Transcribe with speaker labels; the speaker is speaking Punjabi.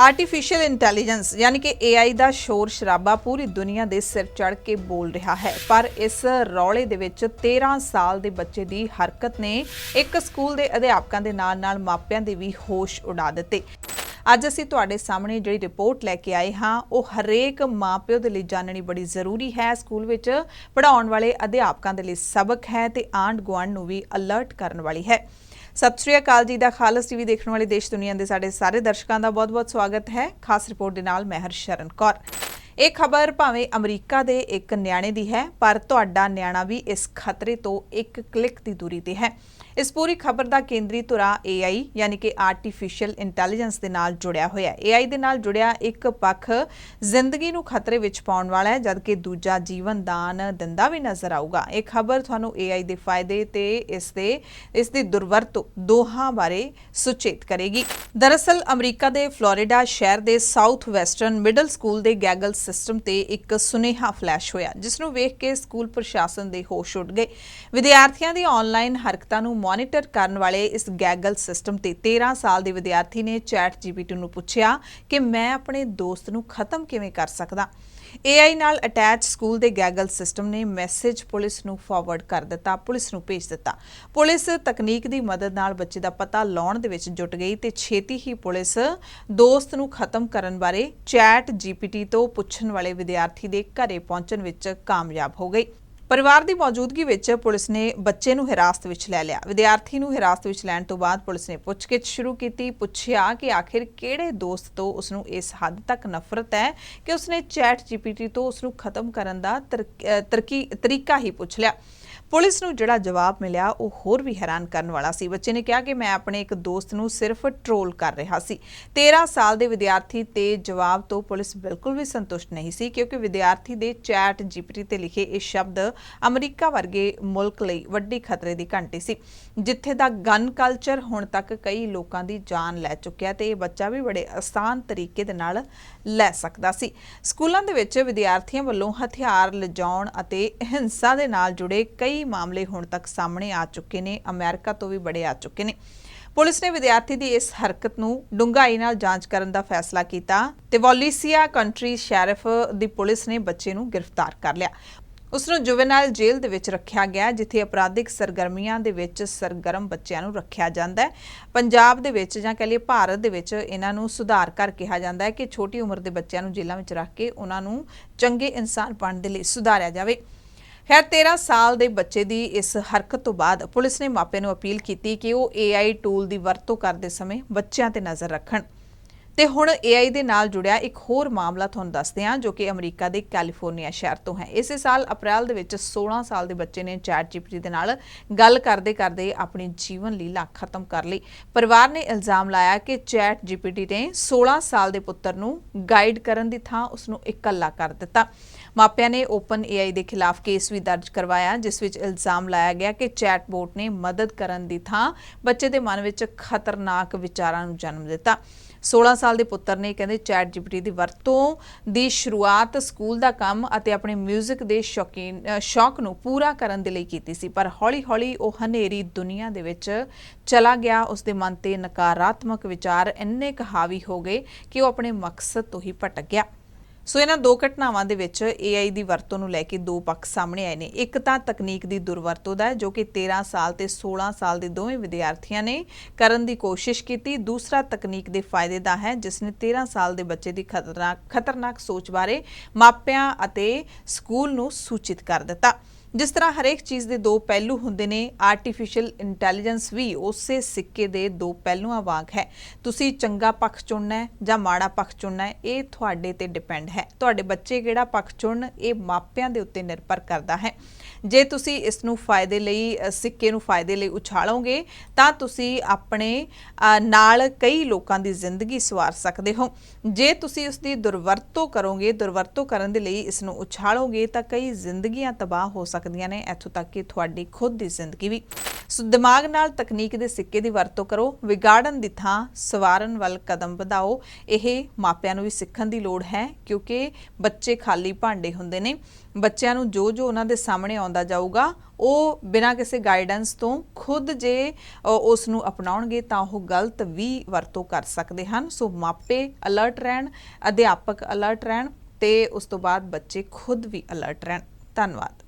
Speaker 1: ਆਰਟੀਫੀਸ਼ੀਅਲ ਇੰਟੈਲੀਜੈਂਸ ਯਾਨੀ ਕਿ AI ਦਾ ਸ਼ੋਰ ਸ਼ਰਾਬਾ ਪੂਰੀ ਦੁਨੀਆ ਦੇ ਸਿਰ ਚੜ ਕੇ ਬੋਲ ਰਿਹਾ ਹੈ। ਪਰ ਇਸ ਰੌਲੇ ਦੇ ਵਿੱਚ 13 ਸਾਲ ਦੇ ਬੱਚੇ ਦੀ ਹਰਕਤ ਨੇ ਇੱਕ ਸਕੂਲ ਦੇ ਅਧਿਆਪਕਾਂ ਦੇ ਨਾਲ-ਨਾਲ ਮਾਪਿਆਂ ਦੇ ਵੀ ਹੋਸ਼ ਉਡਾ ਦਿੱਤੇ। ਅੱਜ ਅਸੀਂ ਤੁਹਾਡੇ ਸਾਹਮਣੇ ਜਿਹੜੀ ਰਿਪੋਰਟ ਲੈ ਕੇ ਆਏ ਹਾਂ, ਉਹ ਹਰੇਕ ਮਾਪਿਓ ਦੇ ਲਈ ਜਾਣਨੀ ਬੜੀ ਜ਼ਰੂਰੀ ਹੈ। ਸਕੂਲ ਵਿੱਚ ਪੜਾਉਣ ਵਾਲੇ ਅਧਿਆਪਕਾਂ ਦੇ ਲਈ ਸਬਕ ਹੈ ਤੇ ਆਂਡ ਗੁਆਂਢ ਨੂੰ ਵੀ ਅਲਰਟ ਕਰਨ ਵਾਲੀ ਹੈ। ਸਤਿ ਸ਼੍ਰੀ ਅਕਾਲ ਜੀ ਦਾ ਖਾਲਸ ਟੀਵੀ ਦੇਖਣ ਵਾਲੇ ਦੇਸ਼ ਦੁਨੀਆ ਦੇ ਸਾਡੇ ਸਾਰੇ ਦਰਸ਼ਕਾਂ ਦਾ ਬਹੁਤ-ਬਹੁਤ ਸਵਾਗਤ ਹੈ। ਖਾਸ ਰਿਪੋਰਟ ਦੇ ਨਾਲ ਮੈਂ ਹਰਸ਼ਰਨ ਕੌਰ। ਇਹ ਖਬਰ ਭਾਵੇਂ ਅਮਰੀਕਾ ਦੇ ਇੱਕ ਨਿਆਣੇ ਦੀ ਹੈ, ਪਰ ਤੁਹਾਡਾ ਨਿਆਣਾ ਵੀ ਇਸ ਖਤਰੇ ਤੋਂ ਇੱਕ ਕਲਿੱਕ ਦੀ ਦੂਰੀ ਤੇ ਹੈ। ਇਸ ਪੂਰੀ ਖਬਰ ਦਾ ਕੇਂਦਰੀ ਧੁਰਾ AI ਯਾਨੀ ਕਿ ਆਰਟੀਫੀਸ਼ੀਅਲ ਇੰਟੈਲੀਜੈਂਸ ਦੇ ਨਾਲ ਜੁੜਿਆ ਹੋਇਆ ਹੈ। AI ਦੇ ਨਾਲ ਜੁੜਿਆ ਇੱਕ ਪੱਖ ਜ਼ਿੰਦਗੀ ਨੂੰ ਖਤਰੇ ਵਿੱਚ ਪਾਉਣ ਵਾਲਾ ਹੈ, ਜਦਕਿ ਦੂਜਾ ਜੀਵਨ ਦਾਨ ਦਿੰਦਾ ਵੀ ਨਜ਼ਰ ਆਊਗਾ। ਇਹ ਖਬਰ ਤੁਹਾਨੂੰ AI ਦੇ ਫਾਇਦੇ ਤੇ ਇਸ ਦੇ, ਇਸ ਦੀ ਦੁਰਵਰਤੋਂ ਦੋਹਾਂ ਬਾਰੇ ਸੁਚੇਤ ਕਰੇਗੀ। ਦਰਅਸਲ, ਅਮਰੀਕਾ ਦੇ ਫਲੋਰੀਡਾ ਸ਼ਹਿਰ ਦੇ ਸਾਊਥ ਵੈਸਟਰਨ ਮਿਡਲ ਸਕੂਲ ਦੇ ਗੈਗਲ ਸਿਸਟਮ ਤੇ ਇੱਕ ਸੁਨੇਹਾ ਫਲੈਸ਼ ਹੋਇਆ ਜਿਸ ਨੂੰ ਵੇਖ ਕੇ ਸਕੂਲ ਪ੍ਰਸ਼ਾਸਨ ਦੇ ਹੋਸ਼ ਉੱਡ ਗਏ। ਵਿਦਿਆਰਥੀਆਂ ਦੀ ਆਨਲਾਈਨ ਹਰਕਤਾਂ ਨੂੰ ਮੋਨੀਟਰ ਕਰਨ ਵਾਲੇ ਇਸ ਗੈਗਲ ਸਿਸਟਮ ਤੇ 13 ਸਾਲ ਦੇ ਵਿਦਿਆਰਥੀ ਨੇ ਚੈਟ ਜੀਪੀਟੀ ਨੂੰ ਪੁੱਛਿਆ ਕਿ ਮੈਂ ਆਪਣੇ ਦੋਸਤ ਨੂੰ ਖਤਮ ਕਿਵੇਂ ਕਰ ਸਕਦਾ? AI ਨਾਲ ਅਟੈਚ ਸਕੂਲ ਦੇ ਗੈਗਲ ਸਿਸਟਮ ਨੇ ਮੈਸੇਜ ਪੁਲਿਸ ਨੂੰ ਫਾਰਵਰਡ ਕਰ ਦਿੱਤਾ, ਪੁਲਿਸ ਨੂੰ ਭੇਜ ਦਿੱਤਾ। ਪੁਲਿਸ ਤਕਨੀਕ ਦੀ ਮਦਦ ਨਾਲ ਬੱਚੇ ਦਾ ਪਤਾ ਲਾਉਣ ਦੇ ਵਿੱਚ ਜੁਟ ਗਈ ਤੇ ਛੇਤੀ ਹੀ ਪੁਲਿਸ ਦੋਸਤ ਨੂੰ ਖਤਮ ਕਰਨ ਬਾਰੇ ਚੈਟ ਜੀਪੀਟੀ ਤੋਂ ਪੁੱਛ ਪੁੱਛਣ ਵਾਲੇ ਵਿਦਿਆਰਥੀ ਦੇ ਘਰੇ ਪਹੁੰਚਣ ਵਿੱਚ ਕਾਮਯਾਬ ਹੋ ਗਈ। ਪਰਿਵਾਰ ਦੀ ਮੌਜੂਦਗੀ ਵਿੱਚ ਪੁਲਿਸ ਨੇ ਬੱਚੇ ਨੂੰ ਹਿਰਾਸਤ ਵਿੱਚ ਲੈ ਲਿਆ। ਵਿਦਿਆਰਥੀ ਨੂੰ ਹਿਰਾਸਤ ਵਿੱਚ ਲੈਣ ਤੋਂ ਬਾਅਦ ਪੁਲਿਸ ਨੇ ਪੁੱਛਗਿੱਛ ਸ਼ੁਰੂ ਕੀਤੀ, ਪੁੱਛਿਆ ਕਿ ਆਖਿਰ ਕਿਹੜੇ ਦੋਸਤ ਤੋਂ ਉਸ ਨੂੰ ਇਸ ਹੱਦ ਤੱਕ ਨਫ਼ਰਤ ਹੈ ਕਿ ਉਸਨੇ ਚੈਟ ਜੀਪੀਟੀ ਤੋਂ ਉਸ ਨੂੰ ਖਤਮ ਕਰਨ ਦਾ ਤਰਕੀ, ਤਰੀਕਾ ਹੀ ਪੁੱਛ ਲਿਆ। ਪੁਲਿਸ ਨੂੰ ਜਿਹੜਾ ਜਵਾਬ ਮਿਲਿਆ, ਉਹ ਹੋਰ ਵੀ ਹੈਰਾਨ ਕਰਨ ਵਾਲਾ ਸੀ। ਬੱਚੇ ਨੇ ਕਿਹਾ ਕਿ ਮੈਂ ਆਪਣੇ ਇੱਕ ਦੋਸਤ ਨੂੰ ਸਿਰਫ ਟ੍ਰੋਲ ਕਰ ਰਿਹਾ ਸੀ। 13 ਸਾਲ ਦੇ ਵਿਦਿਆਰਥੀ ਤੇ ਜਵਾਬ ਤੋਂ ਪੁਲਿਸ ਬਿਲਕੁਲ ਵੀ ਸੰਤੁਸ਼ਟ ਨਹੀਂ ਸੀ, ਕਿਉਂਕਿ ਵਿਦਿਆਰਥੀ ਦੇ ਚੈਟ ਜੀਪੀਟੀ ਤੇ ਲਿਖੇ ਇਹ ਸ਼ਬਦ ਅਮਰੀਕਾ ਵਰਗੇ ਮੁਲਕ ਲਈ ਵੱਡੀ ਖਤਰੇ ਦੀ ਘੰਟੀ ਸੀ, ਜਿੱਥੇ ਦਾ ਗਨ ਕਲਚਰ ਹੁਣ ਤੱਕ ਕਈ ਲੋਕਾਂ ਦੀ ਜਾਨ ਲੈ ਚੁੱਕਿਆ ਤੇ ਇਹ ਬੱਚਾ ਵੀ ਬੜੇ ਆਸਾਨ ਤਰੀਕੇ ਦੇ ਨਾਲ ਲੈ ਸਕਦਾ ਸੀ। ਸਕੂਲਾਂ ਦੇ ਵਿੱਚ ਵਿਦਿਆਰਥੀਆਂ ਵੱਲੋਂ ਹਥਿਆਰ ਲਿਜਾਉਣ ਅਤੇ ਹਿੰਸਾ ਦੇ ਨਾਲ ਜੁੜੇ ਕਈ ਮਾਮਲੇ ਹੁਣ ਤੱਕ ਸਾਹਮਣੇ ਆ ਚੁੱਕੇ ਨੇ, ਅਮਰੀਕਾ ਤੋਂ ਵੀ ਬੜੇ ਆ ਚੁੱਕੇ ਨੇ। ਪੁਲਿਸ ਨੇ ਵਿਦਿਆਰਥੀ ਦੀ ਇਸ ਹਰਕਤ ਨੂੰ ਡੂੰਘਾਈ ਨਾਲ ਜਾਂਚ ਕਰਨ ਦਾ ਫੈਸਲਾ ਕੀਤਾ ਤੇ ਵਾਲੀਸੀਆ ਕੰਟਰੀ ਸ਼ੈਰਿਫ ਦੀ ਪੁਲਿਸ ਨੇ ਬੱਚੇ ਨੂੰ ਗ੍ਰਿਫਤਾਰ ਕਰ ਲਿਆ। ਉਸ ਨੂੰ ਜੁਵੇਨਾਈਲ ਜੇਲ੍ਹ ਦੇ ਵਿੱਚ ਰੱਖਿਆ ਗਿਆ, ਜਿੱਥੇ ਅਪਰਾਧਿਕ ਸਰਗਰਮੀਆਂ ਦੇ ਵਿੱਚ ਸਰਗਰਮ ਬੱਚਿਆਂ ਨੂੰ ਰੱਖਿਆ ਜਾਂਦਾ ਹੈ। ਪੰਜਾਬ ਦੇ ਵਿੱਚ ਜਾਂ ਕਹ ਲਈਏ ਭਾਰਤ ਦੇ ਵਿੱਚ ਇਹਨਾਂ ਨੂੰ ਸੁਧਾਰ ਕਰ ਕਿਹਾ ਜਾਂਦਾ ਹੈ ਕਿ ਛੋਟੀ ਉਮਰ ਦੇ ਬੱਚਿਆਂ ਨੂੰ ਜੇਲ੍ਹਾਂ ਵਿੱਚ ਰੱਖ ਕੇ ਉਹਨਾਂ ਨੂੰ ਚੰਗੇ ਇਨਸਾਨ ਬਣਨ ਦੇ ਲਈ ਸੁਧਾਰਿਆ ਜਾਵੇ। ਖੈਰ 13 ਸਾਲ ਦੇ ਬੱਚੇ ਦੀ ਇਸ ਹਰਕਤ ਤੋਂ ਬਾਅਦ ਪੁਲਿਸ ਨੇ ਮਾਪਿਆਂ ਨੂੰ ਅਪੀਲ ਕੀਤੀ ਕਿ ਉਹ AI ਟੂਲ ਦੀ ਵਰਤੋਂ ਕਰਦੇ ਸਮੇਂ ਬੱਚਿਆਂ ਤੇ ਨਜ਼ਰ ਰੱਖਣ। ਤੇ ਹੁਣ AI ਦੇ ਨਾਲ ਜੁੜਿਆ ਇੱਕ ਹੋਰ ਮਾਮਲਾ ਤੁਹਾਨੂੰ ਦੱਸਦੇ ਹਾਂ, ਜੋ ਕਿ ਅਮਰੀਕਾ ਦੇ ਕੈਲੀਫੋਰਨੀਆ ਸ਼ਹਿਰ ਤੋਂ ਹੈ। ਇਸੇ ਸਾਲ ਅਪ੍ਰੈਲ ਦੇ ਵਿੱਚ 16 ਸਾਲ ਦੇ ਬੱਚੇ ਨੇ ਚੈਟ ਜੀਪੀਟੀ ਦੇ ਨਾਲ ਗੱਲ ਕਰਦੇ ਕਰਦੇ ਆਪਣੀ ਜੀਵਨ ਲੀਲਾ ਖਤਮ ਕਰ ਲਈ। ਪਰਿਵਾਰ ਨੇ ਇਲਜ਼ਾਮ ਲਾਇਆ ਕਿ ਚੈਟ ਜੀਪੀਟੀ ਨੇ 16 ਸਾਲ ਦੇ ਪੁੱਤਰ ਨੂੰ ਗਾਈਡ ਕਰਨ ਦੀ ਥਾਂ ਉਸ ਨੂੰ ਇਕੱਲਾ ਕਰ ਦਿੱਤਾ। ਮਾਪਿਆਂ ਨੇ ਓਪਨ AI ਦੇ ਖਿਲਾਫ ਕੇਸ ਵੀ ਦਰਜ ਕਰਵਾਇਆ, ਜਿਸ ਵਿੱਚ ਇਲਜ਼ਾਮ ਲਾਇਆ ਗਿਆ ਕਿ ਚੈਟਬੋਟ ਨੇ ਮਦਦ ਕਰਨ ਦੀ ਥਾਂ ਬੱਚੇ ਦੇ ਮਨ ਵਿੱਚ ਖਤਰਨਾਕ ਵਿਚਾਰਾਂ ਨੂੰ ਜਨਮ ਦਿੱਤਾ। 16 ਸਾਲ ਦੇ ਪੁੱਤਰ ਨੇ, ਕਹਿੰਦੇ, ਚੈਟ ਜੀਪੀਟੀ ਦੀ ਵਰਤੋਂ ਦੀ ਸ਼ੁਰੂਆਤ ਸਕੂਲ ਦਾ ਕੰਮ ਅਤੇ ਆਪਣੇ 뮤직 ਦੇ ਸ਼ੌਕੀਨ ਸ਼ੌਕ ਨੂੰ ਪੂਰਾ ਕਰਨ ਦੇ ਲਈ ਕੀਤੀ ਸੀ, ਪਰ ਹੌਲੀ-ਹੌਲੀ ਉਹ ਹਨੇਰੀ ਦੁਨੀਆ ਦੇ ਵਿੱਚ ਚਲਾ ਗਿਆ। ਉਸ ਦੇ ਮਨ ਤੇ ਨਕਾਰਾਤਮਕ ਵਿਚਾਰ ਇੰਨੇ ਕਹਾਵੀ ਹੋ ਗਏ ਕਿ ਉਹ ਆਪਣੇ ਮਕਸਦ ਤੋਂ ਹੀ ਭਟਕ ਗਿਆ। ਸੋ ਇਹਨਾਂ ਦੋ ਘਟਨਾਵਾਂ ਦੇ ਵਿੱਚ AI ਦੀ ਵਰਤੋਂ ਨੂੰ ਲੈ ਕੇ ਦੋ ਪੱਖ ਸਾਹਮਣੇ ਆਏ ਨੇ। ਇੱਕ ਤਾਂ ਤਕਨੀਕ ਦੀ ਦੁਰਵਰਤੋਂ ਦਾ ਜੋ ਕਿ 13 ਸਾਲ ਤੇ 16 ਸਾਲ ਦੇ ਦੋਵੇਂ ਵਿਦਿਆਰਥੀਆਂ ਨੇ ਕਰਨ ਦੀ ਕੋਸ਼ਿਸ਼ ਕੀਤੀ। ਦੂਸਰਾ ਤਕਨੀਕ ਦੇ ਫਾਇਦੇ ਦਾ ਹੈ, ਜਿਸ ਨੇ 13 ਸਾਲ ਦੇ ਬੱਚੇ ਦੀ ਖਤਰਨਾਕ ਖਤਰਨਾਕ ਸੋਚ ਬਾਰੇ ਮਾਪਿਆਂ ਅਤੇ ਸਕੂਲ ਨੂੰ ਸੂਚਿਤ ਕਰ ਦਿੱਤਾ। ਜਿਸ ਤਰ੍ਹਾਂ ਹਰੇਕ ਚੀਜ਼ ਦੇ ਦੋ ਪਹਿਲੂ ਹੁੰਦੇ ਨੇ ਆਰਟੀਫੀਸ਼ੀਅਲ ਇੰਟੈਲੀਜੈਂਸ ਵੀ ਉਸੇ ਸਿੱਕੇ ਦੇ ਦੋ ਪਹਿਲੂਆਂ ਵਾਂਗ ਹੈ। ਤੁਸੀਂ ਚੰਗਾ ਪੱਖ ਚੁਣਨਾ ਹੈ ਜਾਂ ਮਾੜਾ ਪੱਖ ਚੁਣਨਾ ਹੈ, ਇਹ ਤੁਹਾਡੇ ਤੇ ਡਿਪੈਂਡ ਹੈ। ਤੁਹਾਡੇ ਬੱਚੇ ਕਿਹੜਾ ਪੱਖ ਚੁਣਨ, ਇਹ ਮਾਪਿਆਂ ਦੇ ਉੱਤੇ ਨਿਰਭਰ ਕਰਦਾ ਹੈ। ਜੇ ਤੁਸੀਂ ਇਸ ਨੂੰ ਫਾਇਦੇ ਲਈ ਸਿੱਕੇ ਨੂੰ ਫਾਇਦੇ ਲਈ ਉਛਾਲੋਗੇ, ਤਾਂ ਤੁਸੀਂ ਆਪਣੇ ਨਾਲ ਕਈ ਲੋਕਾਂ ਦੀ ਜ਼ਿੰਦਗੀ ਸਵਾਰ ਸਕਦੇ ਹੋ। ਜੇ ਤੁਸੀਂ ਉਸ ਦੀ ਦੁਰਵਰਤੋਂ ਕਰੋਗੇ, ਦੁਰਵਰਤੋਂ ਕਰਨ ਦੇ ਲਈ ਇਸ ਨੂੰ ਉਛਾਲੋਗੇ, ਤਾਂ ਕਈ ਜ਼ਿੰਦਗੀਆਂ ਤਬਾਹ ਹੋ ਸਕਦੀਆਂ ਸਕਦੀਆਂ ਨੇ, ਇੱਥੋਂ ਤੱਕ ਕਿ ਤੁਹਾਡੀ ਖੁਦ ਦੀ ਜ਼ਿੰਦਗੀ ਵੀ। ਸੋ ਦਿਮਾਗ ਨਾਲ ਤਕਨੀਕ ਦੇ ਸਿੱਕੇ ਦੀ ਵਰਤੋਂ ਕਰੋ, ਵਿਗਾੜਨ ਦੀ ਥਾਂ ਸਵਾਰਨ ਵੱਲ ਕਦਮ ਵਧਾਓ। ਇਹ ਮਾਪਿਆਂ ਨੂੰ ਵੀ ਸਿੱਖਣ ਦੀ ਲੋੜ ਹੈ, ਕਿਉਂਕਿ ਬੱਚੇ ਖਾਲੀ ਭਾਂਡੇ ਹੁੰਦੇ ਨੇ। ਬੱਚਿਆਂ ਨੂੰ ਜੋ ਜੋ ਉਹਨਾਂ ਦੇ ਸਾਹਮਣੇ ਆਉਂਦਾ ਜਾਊਗਾ, ਉਹ ਬਿਨਾਂ ਕਿਸੇ ਗਾਈਡੈਂਸ ਤੋਂ ਖੁਦ ਜੇ ਉਸ ਨੂੰ ਅਪਣਾਉਣਗੇ ਤਾਂ ਉਹ ਗਲਤ ਵੀ ਵਰਤੋਂ ਕਰ ਸਕਦੇ ਹਨ। ਸੋ ਮਾਪੇ ਅਲਰਟ ਰਹਿਣ, ਅਧਿਆਪਕ ਅਲਰਟ ਰਹਿਣ ਤੇ ਉਸ ਤੋਂ ਬਾਅਦ ਬੱਚੇ ਖੁਦ ਵੀ ਅਲਰਟ ਰਹਿਣ। ਧੰਨਵਾਦ।